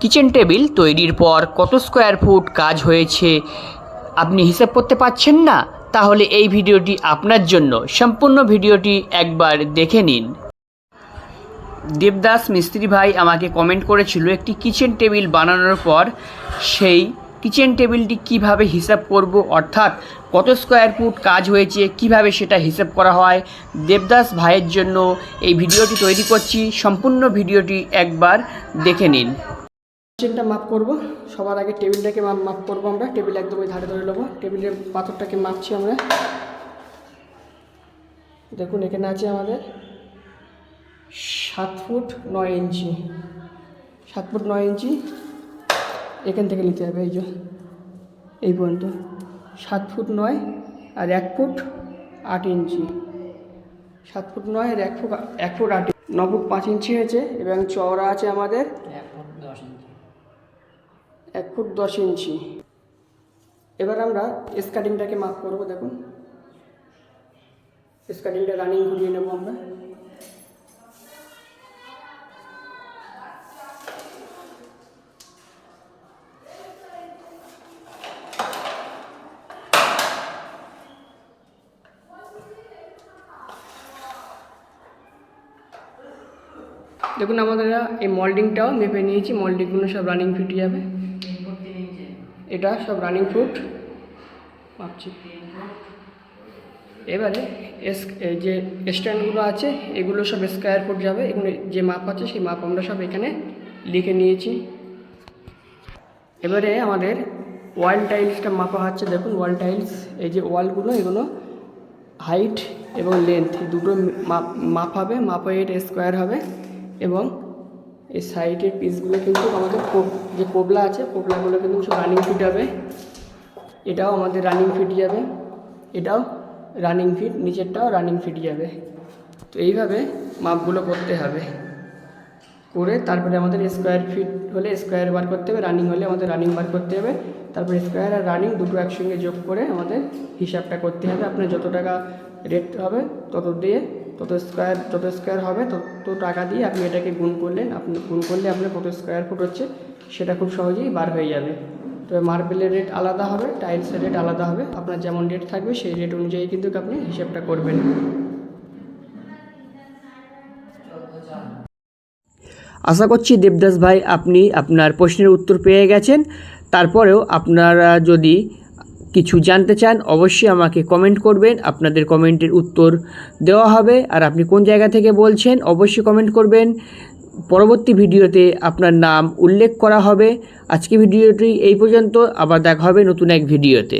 Kitchen table তৈরির পর কত স্কোয়ার ফুট কাজ হয়েছে, আপনি হিসাব করতে পারছেন না? তাহলে এই ভিডিওটি আপনার জন্য। সম্পূর্ণ ভিডিওটি একবার দেখে নিন। দেবদাস মিস্ত্রি ভাই আমাকে কমেন্ট করেছিল একটি কিচেন টেবিল বানানোর পর, সেই কিচেন টেবিলটি কীভাবে হিসাব করব, অর্থাৎ কত স্কোয়ার ফুট কাজ হয়েছে, কীভাবে সেটা হিসাব করা হয়? দেবদাস ভাইয়ের জন্য এই ভিডিওটি তৈরি করছি। সম্পূর্ণ ভিডিওটি একবার দেখে নিন। কিচেনটা মাপ করব। সবার আগে টেবিলটাকে মাপ মাপ করব আমরা। টেবিল একদম ওই ধারে ধরে নেব। টেবিলের পাথরটাকে মাপছি আমরা। দেখুন, এখানে আছে আমাদের সাত ফুট নয় ইঞ্চি। সাত ফুট নয় ইঞ্চি। এখান থেকে নিতে হবে, এই যে। এই পর্যন্ত। সাত ফুট নয় আর এক ফুট আট ইঞ্চি। সাত ফুট নয় আর এক ফুট এক ফুট আট। ন ফুট পাঁচ ইঞ্চি হয়েছে এবং চওড়া আছে আমাদের এক ফুট দশ ইঞ্চি। এবার আমরা স্কাটিংটাকে মাপ করব, দেখুন। স্কাটিংটা রানিং ঘুরিয়ে নেব আমরা। দেখুন, আমাদের এই মল্ডিংটাও মেপে নিয়েছি মল্ডিংগুলো সব রানিং ফিটে যাবে। এটা সব রানিং ফুট মাপছি এবারে এস, এই যে স্ট্যান্ডগুলো আছে, এগুলো সব স্কোয়ার ফুট যাবে। এগুলো যে মাপ আছে, সেই মাপ আমরা সব এখানে লিখে নিয়েছি। এবারে আমাদের ওয়াল টাইলসটা মাপা হচ্ছে। দেখুন ওয়াল টাইলস এই যে ওয়ালগুলো এগুলো হাইট এবং লেন্থ দুটো মাপ মাপ হবে মাপ এটা স্কোয়ার হবে এবং এই সাইডের পিসগুলো কিন্তু আমাদের যে কোবলা আছে কোবলাগুলো কিন্তু রানিং ফিট হবে। এটাও আমাদের রানিং ফিট যাবে। এটাও রানিং ফিট নিচেরটাও রানিং ফিট যাবে। তো এইভাবে মাপগুলো করতে হবে। করে তারপরে আমাদের স্কোয়ার ফিট হলে স্কোয়ার বার করতে হবে রানিং হলে আমাদের রানিং বার করতে হবে। তারপরে স্কোয়ার আর রানিং দুটো একসঙ্গে যোগ করে আমাদের হিসাবটা করতে হবে। আপনার যত টাকা রেট হবে, তত দিয়ে তত স্কোয়ার যত স্কোয়ার হবে তত টাকা দিয়ে আপনি এটাকে গুণ করলেন। আপনি গুণ করলে আপনার কত স্কোয়ার ফুট হচ্ছে সেটা খুব সহজেই বার হয়ে যাবে। তবে মার্বেলের রেট আলাদা হবে টাইলসের রেট আলাদা হবে। আপনার যেমন রেট থাকবে সেই রেট অনুযায়ী কিন্তু আপনি হিসাবটা করবেন। আশা করছি দেবদাস ভাই আপনি আপনার প্রশ্নের উত্তর পেয়ে গেছেন। তারপরেও আপনারা যদি কিছু জানতে চান, অবশ্যই আমাকে কমেন্ট করবেন। আপনাদের কমেন্টের উত্তর দেওয়া হবে। আর আপনি কোন জায়গা থেকে বলছেন, অবশ্যই কমেন্ট করবেন। পরবর্তী ভিডিওতে আপনার নাম উল্লেখ করা হবে। আজকে ভিডিওটি এই পর্যন্ত। আবার দেখা হবে নতুন এক ভিডিওতে।